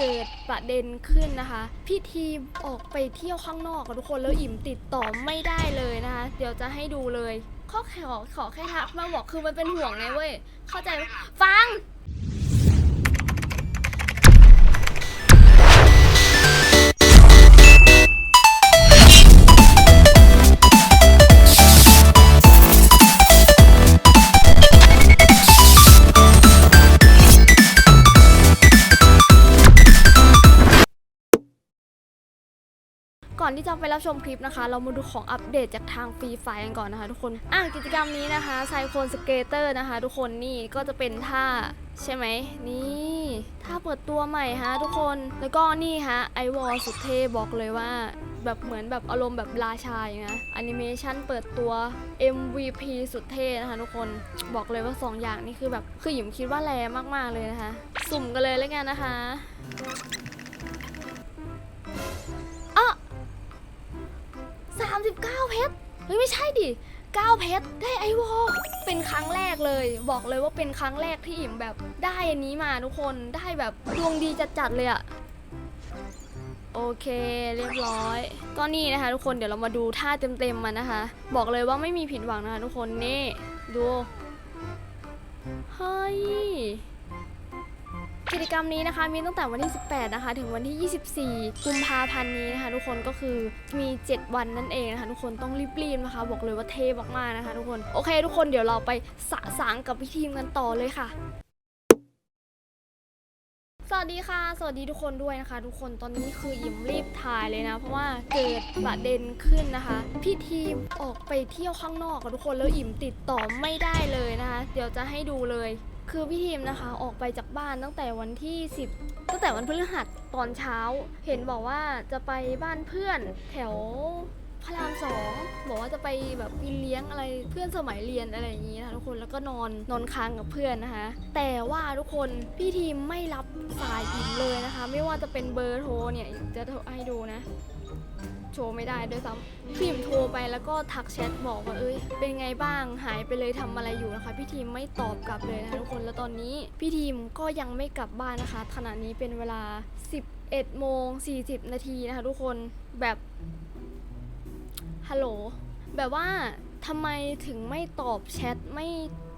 เกิดประเด็นขึ้นนะคะ พี่ทีมออกไปเที่ยวข้างนอกกับทุกคนแล้วอิ่มติดต่อไม่ได้เลยนะคะ เดี๋ยวจะให้ดูเลยข้อขอขอแค่ทักมาบอกคือมันเป็นห่วงไงเว้ยเข้าใจฟัง ก่อนที่จะไปรับชมคลิปนะคะ เรามาดูของอัปเดตจากทางฟรีไฟกันก่อนนะคะ ทุกคนอะกิจกรรมนี้นะคะไซโคนสเกเตอร์นะคะ ทุกคนนี่ก็จะเป็นท่าใช่ไหมนี่ท่าเปิดตัวใหม่ฮะทุกคนแล้วก็นี่ฮะไอวอลสุดเทบอกเลยว่าแบบเหมือนแบบอารมณ์แบบราชาอย่างนะแอนิเมชันเปิดตัว MVP สุดเท่นะคะทุกคนบอกเลยว่า 2 อย่างนี้คือแบบคือหยิมคิดว่าแรงมากๆเลยนะคะ สุ่มกันเลยแล้วกันนะคะ 9เพชรเฮ้ยไม่ใช่ดิ9เพชรได้ไอวอลเป็นครั้งแรกเลย บอกเลยว่าเป็นครั้งแรกที่อิ่มแบบได้อันนี้มาทุกคนได้แบบดวงดีจัดๆเลยอะโอเคเรียบร้อย ก็นี่นะคะ ทุกคนเดี๋ยวเรามาดูท่าเต็มๆมันนะคะ บอกเลยว่าไม่มีผิดหวังนะคะทุกคนนี่ดูเฮ้ย กิจกรรมนี้นะคะมีตั้งแต่วันที่ 18 นะคะ ถึงวันที่ 24 กุมภาพันธ์นี้นะคะ ทุกคนก็คือมี 7 วันนั่นเองนะคะ ทุกคนต้องรีบๆนะคะ บอกเลยว่าเท่มากๆนะคะ ทุกคนโอเค ทุกคนเดี๋ยวเราไปสะสางกับพี่ทีมกันต่อเลยค่ะสวัสดีค่ะ สวัสดีทุกคนด้วยนะคะ ทุกคนตอนนี้คืออิ่มรีบถ่ายเลยนะ เพราะว่าเกิดประเด็นขึ้นนะคะ พี่ทีมออกไปเที่ยวข้างนอกกับทุกคนแล้วอิ่มติดต่อไม่ได้เลยนะคะ เดี๋ยวจะให้ดูเลย คือพี่ทีมนะคะออกไปจากบ้านตั้งแต่วันที่ 10 ตั้งแต่วันพฤหัสตอนเช้า เห็นบอกว่าจะไปบ้านเพื่อนแถวพระรามสองบอกว่าจะไปแบบกินเลี้ยงอะไรเพื่อนสมัยเรียนอะไรอย่างนี้นะทุกคนแล้วก็นอนนอนค้างกับเพื่อนนะคะ แต่ว่าทุกคนพี่ทีมไม่รับสายอิมเลยนะคะ ไม่ว่าจะเป็นเบอร์โทรเนี่ยจะให้ดูนะ โชว์ไม่ได้ด้วยซ้ำพิมพ์โทรไปแล้วก็ทักแชทบอกว่าเอ้ยเป็นไงบ้างหายไปเลยทำอะไรอยู่นะคะ พี่ทีมไม่ตอบกลับเลยนะคะทุกคนแล้วตอนนี้พี่ทีมก็ยังไม่กลับบ้านนะคะขณะนี้เป็นเวลา 11โมง40 นาทีนะคะทุกคนแบบฮัลโหลแบบว่าทำไมถึงไม่ตอบแชทไม่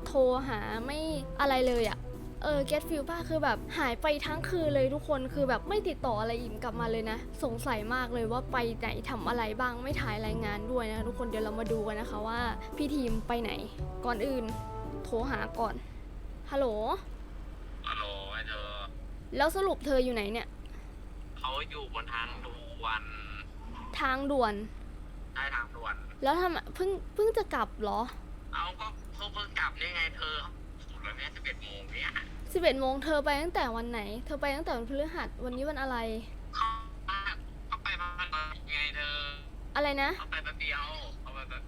โทรหาไม่อะไรเลยอะ เออ get feel ป้าคือแบบหายไปทั้งคืนเลยทุกคนคือแบบไม่ติดต่ออะไรอิ่มกลับมาเลยนะ สงสัยมากเลยว่าไปไหนทำอะไรบ้างไม่ถ่ายรายงานด้วยนะคะทุกคนเดี๋ยวเรามาดูกันนะคะว่าพี่ทีมไปไหน ก่อนอื่น โทรหาก่อนฮัลโหลฮัลโหลไอ้เธอ แล้วสรุปเธออยู่ไหนเนี่ยเขาอยู่บนทางด่วนทางด่วนใต้ทางด่วน แล้วทำไมเพิ่งเพิ่งจะกลับเหรอ เอาก็เพิ่งเพิ่งกลับนี่ไงเธอสุด แล้วเนี่ยสิบเอ็ดโมงเนี่ย11โมงเธอไปตั้งแต่วันไหน เธอไปตั้งแต่วันพฤหัสวันนี้วันอะไร เขาเขาไปบ้านไงเธออะไรนะ เขาไปแป๊บเดียวเขาไปแบบ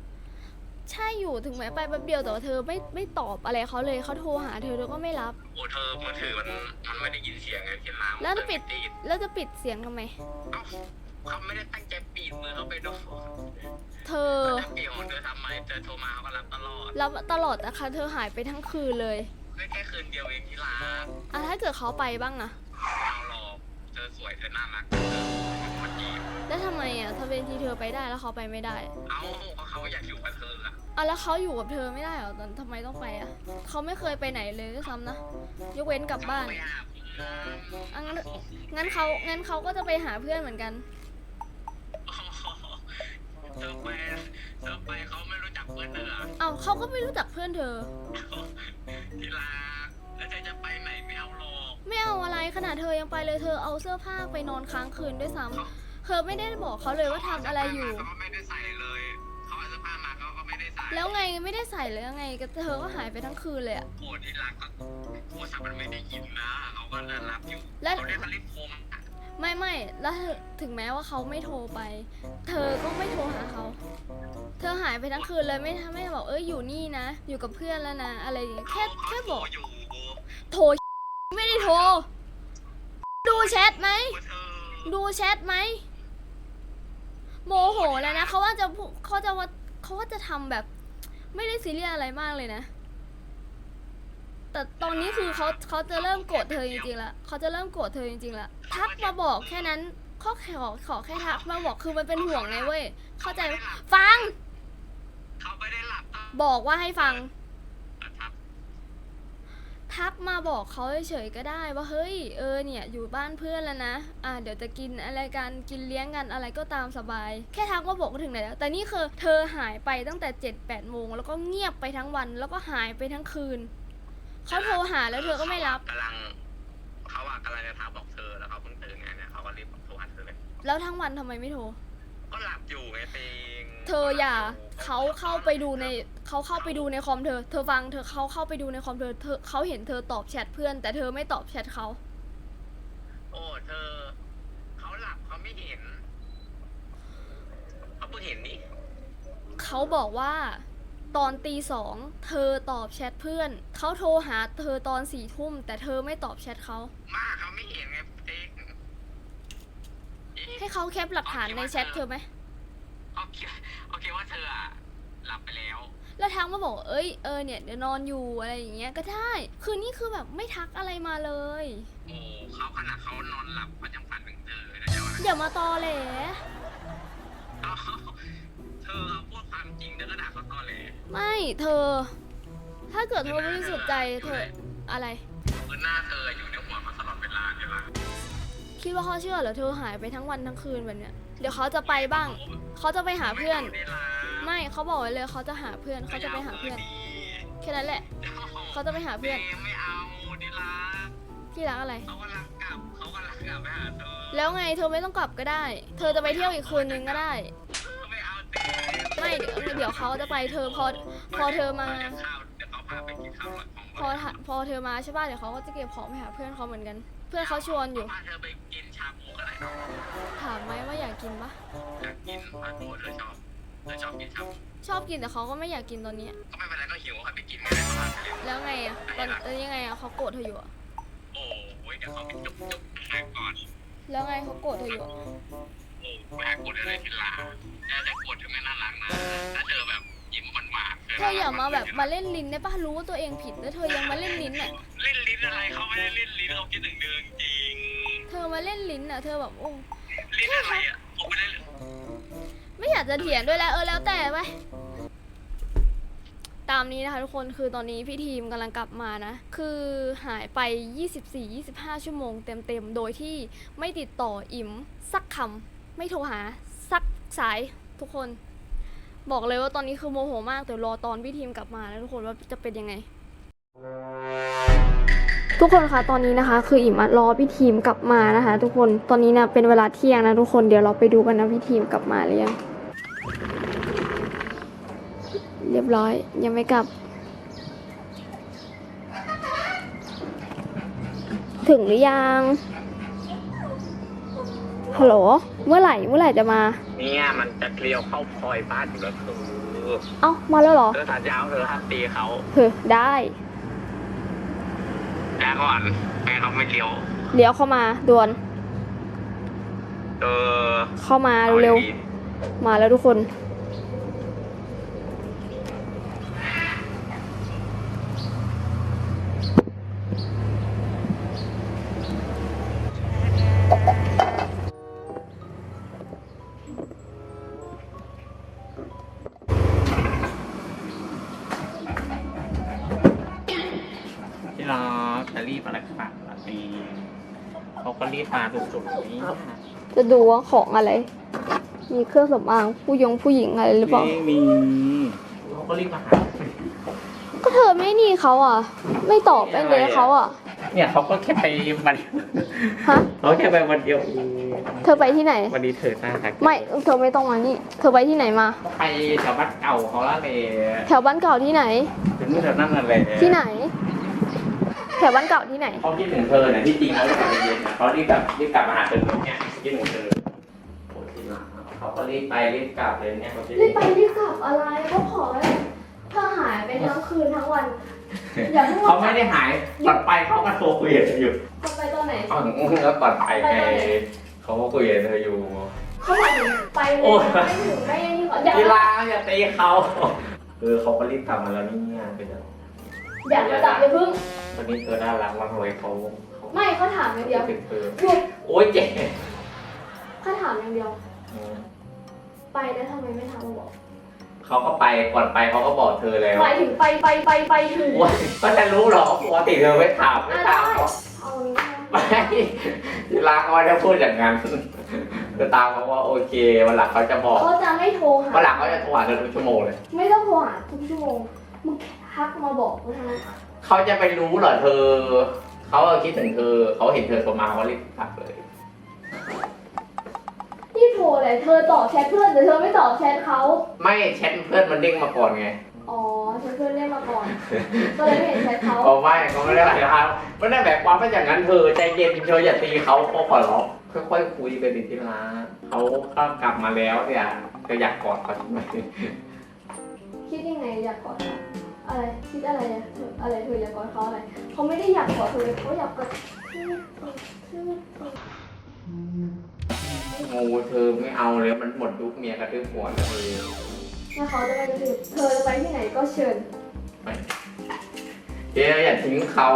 ใช่อยู่ถึงแม้ไปแป๊บเดียวแต่ว่าเธอไม่ไม่ตอบอะไรเขาเลยเขาโทรหาเธอเธอก็ไม่รับ โอ้เธอมือถือมันมันไม่ได้ยินเสียงไงที่ร้านแล้วจะปิดติด แล้วจะปิดเสียงทำไมเอ้า เขาไม่ได้ตั้งใจปิดมือเขาไปดูเธอเขาจะปิดของเธอทำไมเธอโทรมาเขาก็รับตลอดรับตลอดนะคะ เธอหายไปทั้งคืนเลยแค่แค่คืนเดียวเองที่ร้านอะถ้าเกิดเขาไปบ้างอะไม่เอาหรอกเธอสวยเธอน่ารักเธอมันจีบแล้วทำไมอะถ้าเป็นที่เธอไปได้แล้วเขาไปไม่ได้ เอ้าเพราะเขาอยากอยู่กับเธออะอะแล้วเขาอยู่กับเธอไม่ได้เหรอตอนทำไมต้องไปอะเขาไม่เคยไปไหนเลยด้วยซ้ำนะยกเว้นกลับบ้านไปหาเพื่อนอะงั้นงั้นเขางั้นเขาก็จะไปหาเพื่อนเหมือนกัน เธอไปเธอไปเขาไม่รู้จักเพื่อนเธออะเอ้าเขาก็ไม่รู้จักเพื่อนเธอ ที่รักแล้วเธอจะไปไหนไม่เอาหรอกไม่เอาอะไรขนาดเธอยังไปเลยเธอเอาเสื้อผ้าไปนอนค้างคืนด้วยซ้ำเธอไม่ได้บอกเขาเลยว่าทำอะไรอยู่ เขาก็ไม่ได้ใส่เลยเขาเอาเสื้อผ้ามาเขาก็ไม่ได้ใส่แล้วไงไม่ได้ใส่เลยยังไงก็เธอก็หายไปทั้งคืนเลยอะโกรธที่รักก็พูดสักมันไม่ได้ยินนะเขาก็รับอยู่แล้ว เขาเรียกเขาเรียกโคมอะ ไม่ไม่แล้วถึงแม้ว่าเขาไม่โทรไป เธอก็ไม่โทรหาเขา เธอหายไปทั้งคืนเลยไม่ไม่บอกเอ้ยอยู่นี่นะ อยู่กับเพื่อนแล้วนะ อะไรอย่างเงี้ยแค่แค่บอก อยู่โทรไม่ได้โทร ดูแชทไหม ดูแชทไหม โมโหแล้วนะเขาว่าจะเขาจะว่าเขาว่าจะทำแบบ ไม่ได้ซีเรียสอะไรมากเลยนะ แแต่ตอนนี้คือเขาเขาจะเริ่มโกรธเธอจริงๆแล้วเขาจะเริ่มโกรธเธอจริงๆแล้วทักมาบอกแค่นั้นเขาขอขอแค่ทักมาบอกคือมันเป็นห่วงไงเว้ยเข้าใจไหมฟัง เขาไม่ได้หลับตาบอกว่าให้ฟัง ครับทักมาบอกเขาเฉยๆก็ได้ว่าเฮ้ยเออเนี่ยอยู่บ้านเพื่อนแล้วนะ อ่าเดี๋ยวจะกินอะไรกันกินเลี้ยงกันอะไรก็ตามสบาย แค่ทักมาบอกก็ถึงไหนแล้ว แต่นี่คือเธอหายไปตั้งแต่7จ็ดแปดโมงแล้วก็เงียบไปทั้งวันแล้วก็หายไปทั้งคืน เขาโทรหาแล้วเธอก็ไม่รับ กำลังเขาอะกำลังจะทักบอกเธอแล้วเขาเพิ่งตื่นไงเนี่ยเขาก็รีบโทรหาเธอเลย แล้วทั้งวันทำไมไม่โทร ก็หลับอยู่ไงเตงเธออย่าเขาเข้าไปดูในเขาเข้าไปดูในคอมเธอ เธอฟังเธอเขาเข้าไปดูในคอมเธอเธอเขาเห็นเธอตอบแชทเพื่อน แต่เธอไม่ตอบแชทเขาโอ้เธอเขาหลับเขาไม่เห็นเขาเพิ่งเห็นนี่เขาบอกว่า ตอนตีสองเธอตอบแชทเพื่อน เขาโทรหาเธอตอนสี่ทุ่ม แต่เธอไม่ตอบแชทเขา มากเขาไม่เห็นไงเตงให้เขาแคปหลักฐานในแชทเธอไหมโอเคโอเคว่าเธออะหลับไปแล้ว แล้วทักมาบอก เอ้ย เออเนี่ยเดี๋ยวนอนอยู่อะไรอย่างเงี้ยก็ได้ คือนี่คือแบบไม่ทักอะไรมาเลย โอ้เขาขนาดเขานอนหลับเขายังฝันถึงเธอเลยนะเจ้าอย่ามาตอแหล เอา เธอพูดความจริงเธอก็ด่าเขาตอนเลยไม่เธอ ถ้าเกิดเธอบริสุทธิ์ใจเธออะไร คือหน้าเธออยู่ในหัวเขาตลอดเวลาใช่ปะคิดว่าเขาเชื่อเหรอเธอหายไปทั้งวันทั้งคืนแบบเนี้ยเดี๋ยวเขาจะไปบ้าง เขาจะไปหาเพื่อนไม่เขาบอกไว้เลยเขาจะหาเพื่อนเขาจะไปหาเพื่อนแค่นั้นแหละ เขาจะไปหาเพื่อน ไม่เอาดิลาที่รักอะไร เขากำลังกลับเขากำลังกลับไปหาเธอแล้วไงเธอไม่ต้องกลับก็ได้ เธอจะไปเที่ยวอีกคืนนึงก็ได้ เดี๋ยวเดี๋ยวเขาจะไปเธอพอพอเธอมาเดี๋ยวข้าวเดี๋ยวเขาพาไปกินข้าวหลังของพอถะพอเธอมาใช่ป่ะเดี๋ยวเขาก็จะเก็บของไปหาเพื่อนเขาเหมือนกัน เพื่อนเขาชวนอยู่พาเธอไปกินชาบูก็ได้ถามไหมว่าอยากกินปะอยากกินพาโทเธอชอบเธอชอบกินชาบูชอบกินแต่เขาก็ไม่อยากกินตอนเนี้ยก็ไม่เป็นไรก็หิวค่ะไปกินไม่ได้ก็พาไปเลยแล้วไงอะตอนเออยังไงอะเขาโกรธเธออยู่อะโอ้ยเดี๋ยวเขาไปจุ๊บจุ๊บหาก่อนแล้วไงเขาโกรธเธออยู่ อะโอ้ไปหากูได้เลยทีหลังแต่แต่กดเธอไม่น่ารักนะถ้าเธอแบบยิ้มหวานๆเธออย่ามาแบบมาเล่นลิ้นได้ปะรู้ว่าตัวเองผิดแล้วเธอยังมาเล่นลิ้นอะเล่นลิ้นอะไรเขาไม่ได้เล่นลิ้นเขาคิดถึงเดิมจริงเธอมาเล่นลิ้นอะเธอแบบโอ้ลิ้นอะไรอะผมไม่ได้ไม่อยากจะเถียงด้วยแล้วเออแล้วแต่ไปตามนี้นะคะทุกคนคือตอนนี้พี่ทีมกำลังกลับมานะ คือหายไป 24-25 ชั่วโมงเต็มๆ โดยที่ไม่ติดต่ออิมสักคำ ไม่โทรหาสักสายทุกคน บอกเลยว่าตอนนี้คือโมโหมากเดี๋ยวรอตอนพี่ทีมกลับมานะทุกคนว่าจะเป็นยังไง ทุกคนคะตอนนี้นะคะ คืออิ่มอะรอพี่ทีมกลับมานะคะ ทุกคนตอนนี้นะเป็นเวลาเที่ยงนะทุกคนเดี๋ยวเราไปดูกันนะพี่ทีมกลับมาหรือยังเรียบร้อยยังไม่กลับ ถึงหรือยัง ฮัลโหล เมื่อไหร่ เมื่อไหร่จะมา เนี่ยมันจะเคลียวเข้าพลอยบ้านอยู่แล้วเธอเอ้า มาแล้วเหรอ เธอสัญญาว่าเธอห้ามตีเขาเฮ้ยได้แจ้ก่อนแม่เขาไม่เลี้ยวเดี๋ยวเข้ามาด่วน เออ เข้ามาเร็วๆ มาแล้วทุกคน รีบอะไรค่ะตีเขาก็รีบมาสุดๆนี้จะดูว่าของอะไร มีเครื่องสำอางผู้ยงผู้หญิงอะไรหรือเปล่า ไม่มีเขาก็รีบมาหาก็เธอไม่นี่เขาอะ ไม่ตอบไอ้เลยเขาอะ เนี่ยเขาก็แค่ไปวันฮะเขาแค่ไปวันเดียวเองเธอไปที่ไหน วันนี้เธอน่ารักไม่เธอไม่ต้องมานี่ เธอไปที่ไหนมา ไปแถวบ้านเก่าเขาละเลยแถวบ้านเก่าที่ไหนถึงแถวนั่นน่ะเลยที่ไหน แถวบ้านเก่าที่ไหน เขาคิดถึงเธอเนี่ยที่จริงเขาไม่กลับไปเย็นนะเขารีบแบบรีบกลับมาหาเธอเนี่ยคิดถึงเธอโอ้ที่มาเขาก็รีบไปรีบกลับเลยเนี่ยเขาคิดรีบไปรีบกลับอะไรก็ขอเลยเธอหายไปทั้งคืนทั้งวัน อย่าเพิ่งเขาไม่ได้หายก่อนไปเขาก็โทรคุยกับเธออยู่จะไปตอนไหนอ๋อแล้วก่อนไปไงเขาก็คุยกับเธออยู่ เขาบอกถึงไปเลโอ้ย ยไม่ถึงไม่ยังนี่ก่อนอย่ากีฬาอย่าตีเขาคือเขาก็รีบกลับมาแล้วนี่งานไปแล้ วอย่ามาจับอย่าพึ่ง วันนี้เธอน่ารักมากเลยเขาเขาไม่เขาถามอย่างเดียวคิถึงเธอหยุดโอ้ยเจ๊เขาถามอย่างเดียว อืมไปแล้วทำไมไม่ทำมาบอก เขาก็ไปก่อนไปเขาก็บอกเธอแล้วหมายถึงไปไปไปไปถึงโอ้ยก็จะรู้เหรอปกติเธอไม่ถามไม่ถามเขาเอาอย่างนี้นะไม่ที่รักเขาจะพูดอย่างนั้นเธอตามเขาว่าโอเควันหลังเขาจะบอกเขาจะไม่โทรหา วันหลังเขาจะโทรหาเธอทุกชั่วโมงเลย ไม่ต้องโทรหาทุกชั่วโมงมึงแค่ ทักมาบอกกูเท่านั้นเขาจะไปรู้เหรอเธอ เขาก็คิดถึงเธอ เขาเห็นเธอโทรมาเขารีบกลับเลย ที่โทรเลยเธอตอบแชทเพื่อนแต่เธอไม่ตอบแชทเขาไม่แชทเพื่อนมันเด้งมาก่อนไงอ๋อแชทเพื่อนเรียกมาก่อน ก็เลยไม่เห็นแชทเขาเขาไม่เขาไม่ได้อะไรนะครับไม่ได้แบบความเป็นอย่างนั้นเธอใจเย็นเธออย่าตีเขาเขาขอร้องค่อยๆคุยกันดีที่รักเขาก็กลับมาแล้วเนี่ยจะอยากกอดเขาใช่ไหมคิดยังไงอยากกอดเขา อะไรคิดอะไรอะเธออะไรเธออยากกอดเขาอะไรเขาไม่ได้อยากกอดเธอเลยเขาอยากกอดงูเธอไม่เอาเลยมันหมดยุคเมียกระทืบหัวแล้วเธอถ้าเขาจะไปกระทืบเธอจะไปที่ไหนก็เชิญเจ๊อย่าทิ้งเขา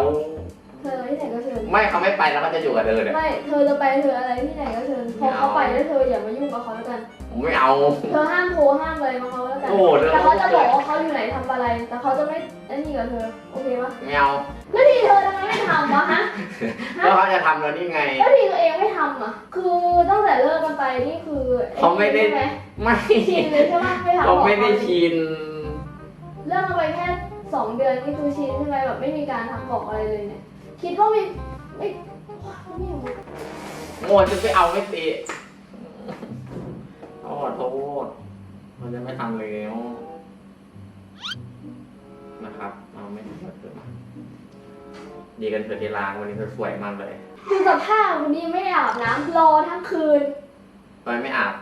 เธอไปที่ไหนก็เชิญไม่เขาไม่ไปแล้วเขาจะอยู่กับเธอเนี่ยไม่เธอจะไปเธออะไรที่ไหนก็เชิญพอเขาไปแล้วเธออย่ามายุ่งกับเขาแล้วกันผม ไม่เอา เธอห้ามโทรห้ามอะไรมาเขาแล้วกันโอ้เรื่องแต่เขาจะบอกว่าเขาอยู่ไหนทำอะไร แต่เขาจะไม่ไอ้นี่กับเธอ โอเคปะไม่เอาแล้วทีเธอทำไมไม่ทำวะฮะ แล้วเขาจะทำแล้วนี่ไง แล้วทีตัวเองไม่ทำอะ คือตั้งแต่เลิกกันไปนี่คืออ้เขาไม่ได้ ใช่ไหมไม่ชินเลยใช่ปะไม่ทำเขาไม่ได้ชิน เลิกกันไปแค่สองเดือนนี่คือชินใช่ไหมแบบไม่มีการทักบอกอะไรเลยเนี่ย คิดว่าไม่ไม่ไม่เอา โง่จะไปเอาไม่ตีเขาขอโทษเราจะไม่ทำแล้ว นะครับเราไม่ทำแล้วเถอะดีกันเถอะที่ล้างวันนี้เธอสวยมากเลยดูสภาพวันนี้ไม่ได้อาบน้ำรอทั้งคืนทำไมไม่อาบ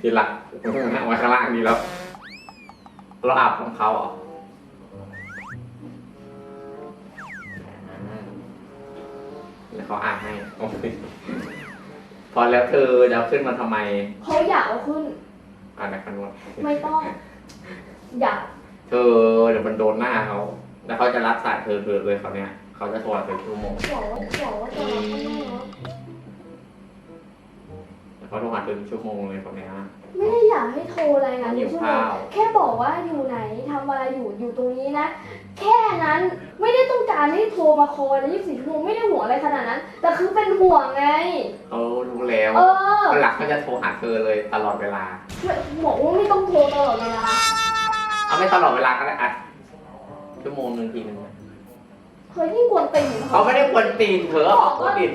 ที่หลักนั่งไว้ข้างล่างดีแล้ว เราอาบของเขาเหรออืมเดี๋ยวเขาอาบให้โอ้ย พอแล้วเธอจะเอาขึ้นมาทำไมเขาอยากเอาขึ้น อ่านในคำนวณไม่ต้อง อยาก เธอเดี๋ยวมันโดนหน้าเขาแล้วเขาจะรับสายเธอเธอเลยเขาเนี่ยเขาจะโทรหาเธอชั่วโมง บอกว่าบอกว่าจะรับข้างนอก เขาโทรหาเธอชั่วโมงเลยเขาเนี่ยไม่ได้อยากให้โทรอะไรนะหิวชั่วโมข้างวแค่บอกว่าอยู่ไหนทำอะไรอยู่อยู่ตรงนี้นะ แค่นั้นไม่ได้ต้องการให้โทรมาคอยยี่สิบสี่ชั่วโมงไม่ได้ห่วงอะไรขนาดนั้น แต่คือเป็นห่วงไง เขารู้แล้วเออวันหลักเขาจะโทรหาเธอเลยตลอดเวลาไม่บอกว่าไม่ต้องโทรตลอดเวลาเอาไม่ตลอดเวลาก็ได้อะชั่วโมงหนึ่งทีหนึงเคยยิ่งกวนตีนเขาไม่ได้ควรตีนเธอเขาควรตีน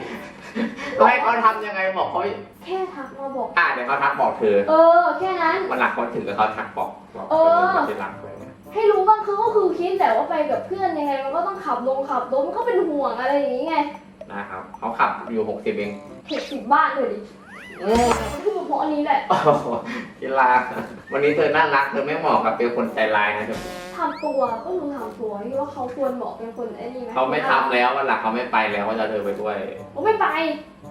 ก็ให้เขาทำยังไงบอกเขาแค่ทักมาบอก อ่าเดี๋ยวเขาทักบอกเธอเออ แค่นั้น วันหลักเขาถึงกับเขาทักบอกบอกเออเธอเป็นหลักเลยให้รู้ว่าคือก็คือคิดแต่ว่าไปกับเพื่อนยังไงมันก็ต้องขับลงขับรถมันก็เป็นห่วงอะไรอย่างนี้ไงนะครับเขาขับอยู่หกสิบเองเห็ดสิบบ้านเลยดิอืมมัน พูดเพราะอันนี้แหละ โอ้โหกีฬาวันนี้เธอน่ารักเธอไม่เหมาะกับเป็นคนใจร้ายนะเธอทำตัวก็คือทำตัวที่ว่าเขาควรบอกเป็นคนไอ้นี่ไหมเขาไม่ทำแล้ววันหลักเขาไม่ไปแล้วเขาจะเอาเธอไปด้วยผมไม่ไป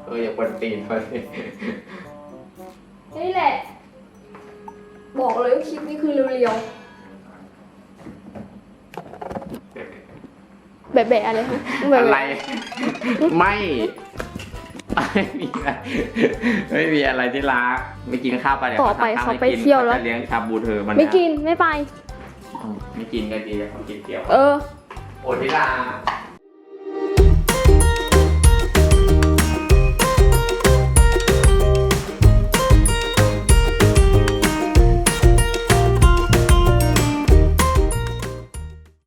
เอออย่าควรตีนเขาสินี่แหละ บอกเลยว่าคลิปนี้คือเรียวๆแบบๆอะไรฮะแบบอะไร ไม่ ไม่มีอะไรไม่มีอะไรที่รักไม่กินข้าวไปเดี๋ยวต่อไปทำข้เขาไปให้กินเที่ยวแล้วขาจะเลี้ยงชาบูเธอมันไม่กินไม่ไป ไม่กินก็ดีเขากินเที่ยว เออ โอ้ที่ลา